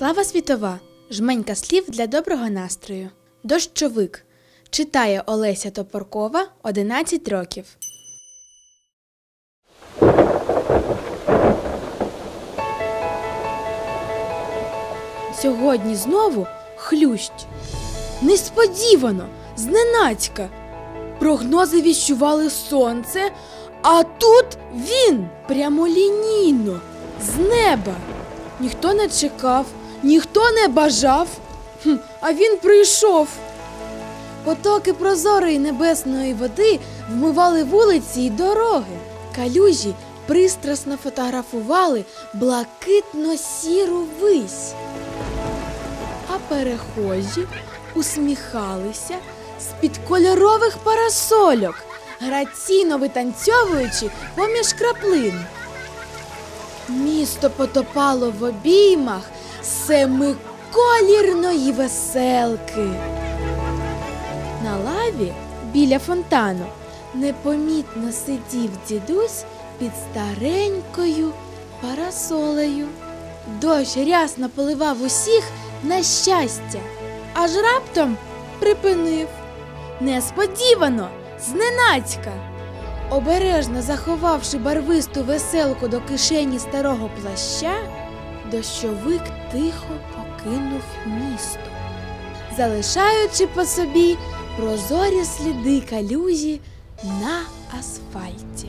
Слава світова! Жменька слів для доброго настрою. Дощовик. Читає Олеся Топоркова 11 років. Сьогодні знову хлющ. Несподівано, зненацька. Прогнози віщували сонце, а тут він прямолінійно, з неба. Ніхто не чекав, ніхто не бажав, а він прийшов. Потоки прозорої небесної води вмивали вулиці й дороги. Калюжі пристрасно фотографували блакитно-сіру вись. А перехожі усміхалися з-під кольорових парасольок, граційно витанцьовуючи поміж краплин. Місто потопало в обіймах семиколірної веселки. На лаві біля фонтану непомітно сидів дідусь під старенькою парасолею. Дощ рясно поливав усіх на щастя, аж раптом припинив. Несподівано, зненацька. Обережно заховавши барвисту веселку до кишені старого плаща, дощовик тихо покинув місто, залишаючи по собі прозорі сліди калюжі на асфальті.